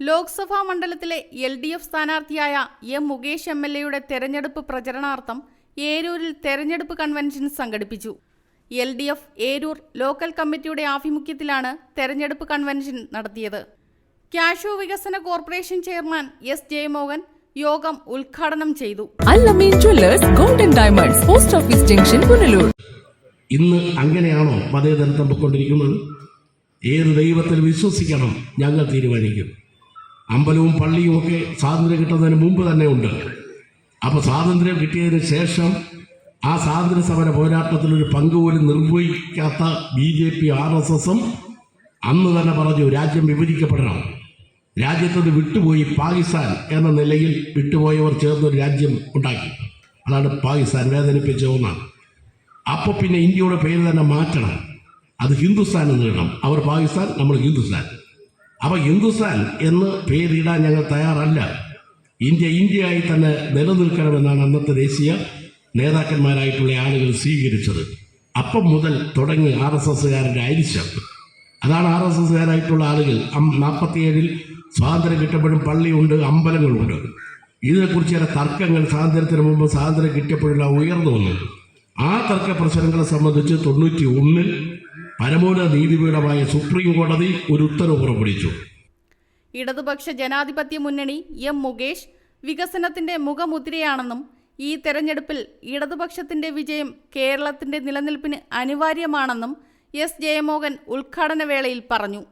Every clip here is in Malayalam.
ലോക്സഭാ മണ്ഡലത്തിലെ എൽ ഡി എഫ് സ്ഥാനാർത്ഥിയായ എം മുകേഷ് എം എൽ എയുടെ തെരഞ്ഞെടുപ്പ് പ്രചരണാർത്ഥം ഏരൂരിൽ തെരഞ്ഞെടുപ്പ് കൺവെൻഷൻ സംഘടിപ്പിച്ചു. L D F Eroor local കമ്മിറ്റിയുടെ ആഭിമുഖ്യത്തിലാണ് തെരഞ്ഞെടുപ്പ് കൺവെൻഷൻ നടത്തിയത്. കാഷോ വികസന കോർപ്പറേഷൻ ചെയർമാൻ എസ് ജയമോഹൻ യോഗം ഉദ്ഘാടനം ചെയ്തു. Golden diamonds post office junction Punalur. ഇന്ന് അങ്ങനെയാണോ മതേതരത്വം പൊയ്ക്കൊണ്ടിരിക്കുന്നത്? ഏത് ദൈവത്തിൽ വിശ്വസിക്കണം? ഞങ്ങൾ തീരുമാനിക്കും. അമ്പലവും പള്ളിയും ഒക്കെ സ്വാതന്ത്ര്യം കിട്ടുന്നതിന് മുമ്പ് തന്നെ ഉണ്ട്. അപ്പോൾ സ്വാതന്ത്ര്യം കിട്ടിയതിന് ശേഷം ആ സ്വാതന്ത്ര്യ സമര പോരാട്ടത്തിൽ ഒരു പങ്ക് പോലും നിർവഹിക്കാത്ത B J P R S എസും അന്ന് തന്നെ പറഞ്ഞു രാജ്യം വിഭജിക്കപ്പെടണം. രാജ്യത്തത് വിട്ടുപോയി പാകിസ്ഥാൻ എന്ന നിലയിൽ വിട്ടുപോയവർ ചേർന്നൊരു രാജ്യം ഉണ്ടാക്കി. അതാണ് പാകിസ്ഥാൻ വേദനിപ്പിച്ച ഒന്നാണ്. അപ്പോൾ പിന്നെ ഇന്ത്യയുടെ പേര് തന്നെ മാറ്റണം. അത് ഹിന്ദുസ്ഥാൻ എന്ന് ഇടണം അവർ പാകിസ്ഥാൻ നമ്മൾ ഹിന്ദുസ്ഥാൻ. അപ്പോൾ ഹിന്ദുസ്ഥാൻ എന്ന് പേരിടാൻ ഞങ്ങൾ തയ്യാറല്ല. ഇന്ത്യ ഇന്ത്യയായി തന്നെ നിലനിൽക്കണമെന്നാണ് അന്നത്തെ ദേശീയ നേതാക്കന്മാരായിട്ടുള്ള ആളുകൾ സ്വീകരിച്ചത്. അപ്പം മുതൽ തുടങ്ങി ആർ എസ് എസ്സുകാരുടെ അരിശം. അതാണ് ആർ എസ് എസ്സുകാരായിട്ടുള്ള ആളുകൾ നാൽപ്പത്തിയേഴിൽ സ്വാതന്ത്ര്യം കിട്ടുമ്പോഴും പള്ളിയുണ്ട് അമ്പലങ്ങളുണ്ട്. ഇതിനെക്കുറിച്ച് ചില തർക്കങ്ങൾ സ്വാതന്ത്ര്യത്തിന് മുമ്പ് സ്വാതന്ത്ര്യം കിട്ടിയപ്പോഴെല്ലാം ഉയർന്നു വന്നു. ആ തർക്ക പ്രശ്നങ്ങളെ സംബന്ധിച്ച് തൊണ്ണൂറ്റി ഒന്നിൽ പരമോന്നത നീതിപീഠമായ സുപ്രീം കോടതി ഒരു ഉത്തരവ് പുറപ്പെടുവിച്ചു ഇടതുപക്ഷ ജനാധിപത്യ മുന്നണി എം മുകേഷ് വികസനത്തിന്റെ മുഖമുദ്രയാണെന്നും ഈ തെരഞ്ഞെടുപ്പിൽ ഇടതുപക്ഷത്തിന്റെ വിജയം കേരളത്തിന്റെ നിലനിൽപ്പിന് അനിവാര്യമാണെന്നും എസ് ജയമോഹൻ ഉദ്ഘാടന വേളയിൽ പറഞ്ഞു.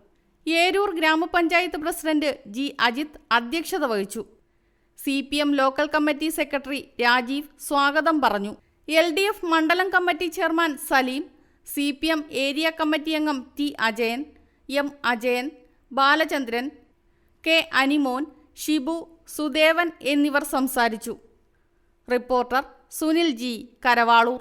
ഏരൂർ ഗ്രാമപഞ്ചായത്ത് പ്രസിഡന്റ് ജി അജിത് അധ്യക്ഷത വഹിച്ചു. C P M local committee secretary Rajeev സ്വാഗതം പറഞ്ഞു. എൽ ഡി എഫ് മണ്ഡലം committee chairman Saleem C P M area committee അംഗം T Ajayan M Ajayan Balachandran K Animon Shibu Sudevan എന്നിവർ സംസാരിച്ചു. Reporter Sunil G Karavaloor.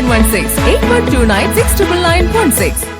916 8129 69916.